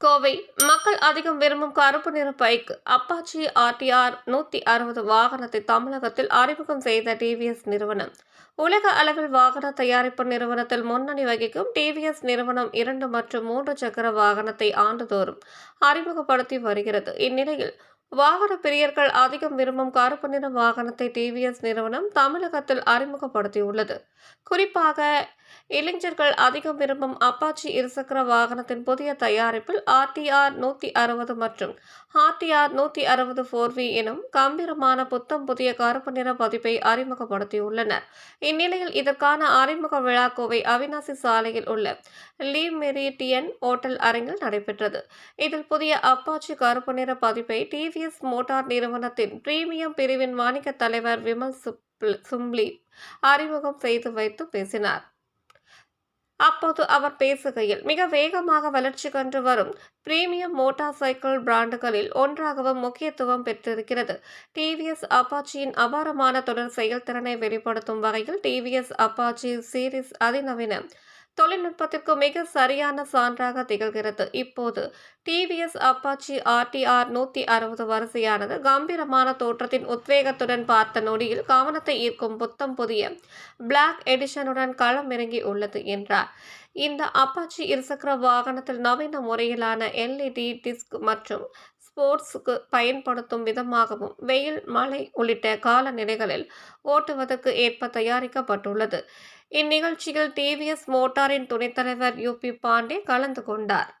கோவை. மக்கள் அதிகம் விரும்பும் கருப்பு நிற பைக் அப்பாச்சி ஆர்டிஆர் நூற்றி அறுபது வாகனத்தை தமிழகத்தில் அறிமுகம் செய்த டிவிஎஸ் நிறுவனம். உலக அளவில் வாகன தயாரிப்பு நிறுவனத்தில் முன்னணி வகிக்கும் டிவிஎஸ் நிறுவனம் இரண்டு மற்றும் மூன்று சக்கர வாகனத்தை ஆண்டுதோறும் அறிமுகப்படுத்தி வருகிறது. இந்நிலையில் வாகன பிரியர்கள் அதிகம் விரும்பும் கருப்பு நிற வாகனத்தை டிவிஎஸ் நிறுவனம் தமிழகத்தில் அறிமுகப்படுத்தியுள்ளது. குறிப்பாக இளைஞர்கள் அதிகம் விரும்பும் அப்பாச்சி இருசக்கர வாகனத்தின் புதிய தயாரிப்பில் ஆர்டிஆர் நூற்றி அறுபது மற்றும் ஆர்டிஆர் நூற்றி அறுபது ஃபோர் வி எனும் கம்பீரமான புத்தம் புதிய கருப்பு நிற பதிப்பை அறிமுகப்படுத்தியுள்ளனர் இந்நிலையில் இதற்கான அறிமுக விழா கோவை அவினாசி சாலையில் உள்ள லீ மெரிட்டியன் ஓட்டல் அரங்கில் நடைபெற்றது. இதில் புதிய அப்பாச்சி கருப்பு நிற பதிப்பை டிவிஎஸ் மோட்டார் நிறுவனத்தின் பிரீமியம் பிரிவின் வணிக தலைவர் விமல் சும்ப்ளி அறிமுகம் செய்து வைத்து பேசினார். அப்போது அவர் பேசுகையில் மிக வேகமாக வளர்ச்சி கண்டு வரும் பிரீமியம் மோட்டார் சைக்கிள் பிராண்டுகளில் ஒன்றாகவும் முக்கியத்துவம் பெற்றிருக்கிறது. டிவிஎஸ் அப்பாச்சியின் அபாரமான தொடர் செயல்திறனை வெளிப்படுத்தும் வகையில் டிவிஎஸ் அப்பாச்சி சீரிஸ் அதிநவீன தொழில்நுட்பத்திற்கு மிக சரியான சான்றாக திகழ்கிறது. இப்போது டிவிஎஸ் அப்பாச்சி ஆர்டிஆர் நூற்றி அறுபது வரிசையானது கம்பீரமான தோற்றத்தின் உத்வேகத்துடன் பார்த்த நொடியில் கவனத்தை ஈர்க்கும் புத்தம் புதிய பிளாக் எடிஷனுடன் களம் இறங்கி உள்ளது என்றார். இந்த அப்பாச்சி இருசக்கர வாகனத்தில் நவீன முறையிலான எல்இடி டிஸ்க் மற்றும் ஸ்போர்ட்ஸுக்கு பயன்படுத்தும் விதமாகவும் வெயில் மழை உள்ளிட்ட காலநிலைகளில் ஓட்டுவதற்கு ஏற்ப தயாரிக்கப்பட்டுள்ளது. இந்நிகழ்ச்சியில் டிவிஎஸ் மோட்டாரின் துணைத் தலைவர் யூபி பாண்டே கலந்து கொண்டார்.